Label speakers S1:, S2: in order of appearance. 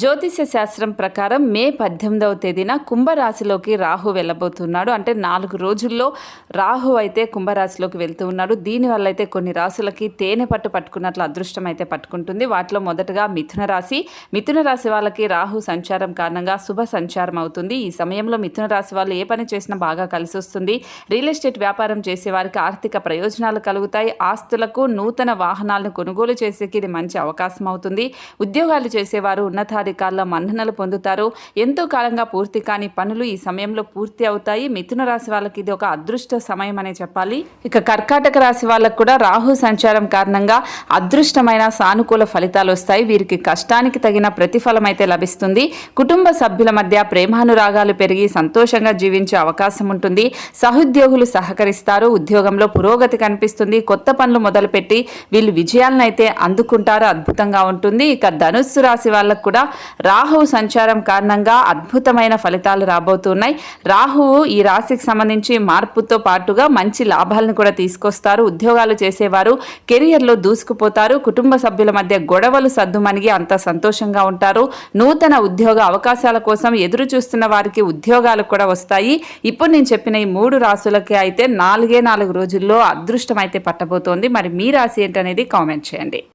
S1: జ్యోతిష్య శాస్త్రం ప్రకారం మే పద్దెనిమిదవ తేదీన కుంభరాశిలోకి రాహు వెళ్ళబోతున్నాడు. అంటే నాలుగు రోజుల్లో రాహు అయితే కుంభరాశిలోకి వెళ్తూ ఉన్నాడు. దీనివల్ల అయితే కొన్ని రాశులకి తేనె పట్టు పట్టుకున్నట్లు అదృష్టం అయితే పట్టుకుంటుంది. వాటిలో మొదటగా మిథున రాశి. మిథున రాశి వాళ్ళకి రాహు సంచారం కారణంగా శుభ సంచారం అవుతుంది. ఈ సమయంలో మిథున రాశి వాళ్ళు ఏ పని చేసినా బాగా కలిసి వస్తుంది. రియల్ ఎస్టేట్ వ్యాపారం చేసే వారికి ఆర్థిక ప్రయోజనాలు కలుగుతాయి. ఆస్తులకు నూతన వాహనాలను కొనుగోలు చేసేకి ఇది మంచి అవకాశం అవుతుంది. ఉద్యోగాలు చేసేవారు ఉన్నత ఉన్నతాధికారుల మన్ననలు పొందుతారు. ఎంతో కాలంగా పూర్తి కాని పనులు ఈ సమయంలో పూర్తి అవుతాయి. మిథున రాశి వాళ్ళకి ఇది ఒక అదృష్ట సమయం అనే చెప్పాలి. ఇక కర్కాటక రాశి వాళ్ళకు కూడా రాహు సంచారం కారణంగా అదృష్టమైన సానుకూల ఫలితాలు వస్తాయి. వీరికి కష్టానికి తగిన ప్రతిఫలం అయితే లభిస్తుంది. కుటుంబ సభ్యుల మధ్య ప్రేమానురాగాలు పెరిగి సంతోషంగా జీవించే అవకాశం ఉంటుంది. సహోద్యోగులు సహకరిస్తారు. ఉద్యోగంలో పురోగతి కనిపిస్తుంది. కొత్త పనులు మొదలుపెట్టి వీళ్ళు విజయాలను అయితే అందుకుంటారు. అద్భుతంగా ఉంటుంది. ఇక ధనుస్సు రాశి వాళ్ళకు కూడా రాహువు సంచారం కారణంగా అద్భుతమైన ఫలితాలు రాబోతున్నాయి. రాహువు ఈ రాశికి సంబంధించి మార్పుతో పాటుగా మంచి లాభాలను కూడా తీసుకొస్తారు. ఉద్యోగాలు చేసేవారు కెరియర్లో దూసుకుపోతారు. కుటుంబ సభ్యుల మధ్య గొడవలు సద్దుమణిగి అంత సంతోషంగా ఉంటారు. నూతన ఉద్యోగ అవకాశాల కోసం ఎదురు చూస్తున్న వారికి ఉద్యోగాలు కూడా వస్తాయి. ఇప్పుడు నేను చెప్పిన ఈ మూడు రాశులకి అయితే నాలుగే నాలుగు రోజుల్లో అదృష్టం అయితే పట్టబోతోంది. మరి మీ రాశి ఏంటనేది కామెంట్ చేయండి.